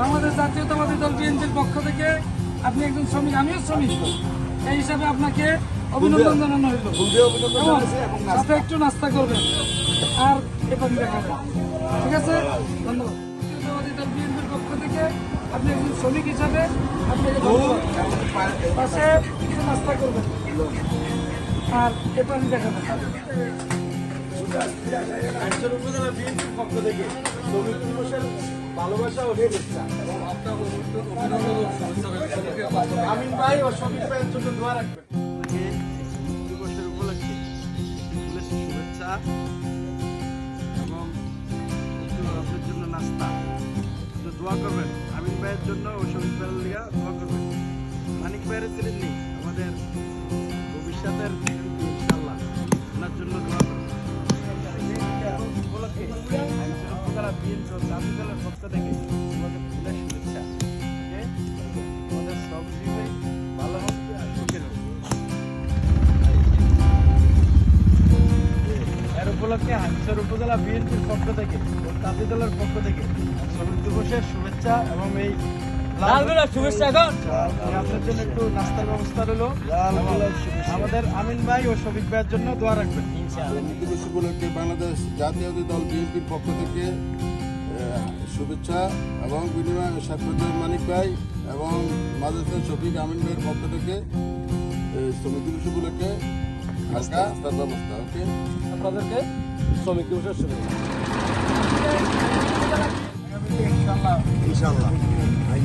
বাংলাদেশ জাতীয়তাবাদী দল বিএনপির পক্ষ থেকে আপনি একজন শ্রমিক আমিও শ্রমিক। এই হিসাবে আপনাকে অভিনন্দন জানানো হইল। সাথে একটু নাস্তা করবেন। আর এবার দেখাবেন ঠিক আছে? ধন্যবাদ। জাতীয়তাবাদী দল বিএনপির পক্ষ থেকে আপনি একজন শ্রমিক হিসাবে আপনাকে পাশে কিছু নাস্তা করবেন। আর এবার দেখাবেন পক্ষ থেকে শ্রমিক দিবসের ভালোবাসা ও শুভেচ্ছা এবং ভাই ও শফিক ভাইয়ের জন্য দোয়া রাখবেন। উপলক্ষে এবং জন্য নাস্তা। দোয়া করবেন। আমিন ভাইয়ের জন্য ও শহীদ ভাইয়ের দোয়া করবেন। মানিক ভাইয়ের ছিলেন আমাদের ভবিষ্যতের জাতীয় দলের পক্ষ থেকে তোমাদের ফুলের শুভেচ্ছা। এর উপলক্ষে হাইসর উপজেলা বিএনপির পক্ষ থেকে ও তাঁতি দলের পক্ষ থেকে শ্রমিক দিবসের শুভেচ্ছা এবং এই শুভেচ্ছা এখন। আপনার জন্য একটু নাস্তার ব্যবস্থা রইল। আমাদের আমিন ভাই ও শফিক ভাইয়ের জন্য দোয়া রাখবেন। শ্রমিক দিবস উপলক্ষে বাংলাদেশ জাতীয়তাবাদী দল বিএনপির পক্ষ থেকে শুভেচ্ছা এবং বিনিময় সাক্ষর মানিক ভাই এবং মাদ্রাসা শফিক আমিন ভাইয়ের পক্ষ থেকে শ্রমিক দিবস উপলক্ষে হালকা ব্যবস্থা ওকে? আপনাদেরকে শ্রমিক দিবসের শুভেচ্ছা। ইনশাআল্লাহ।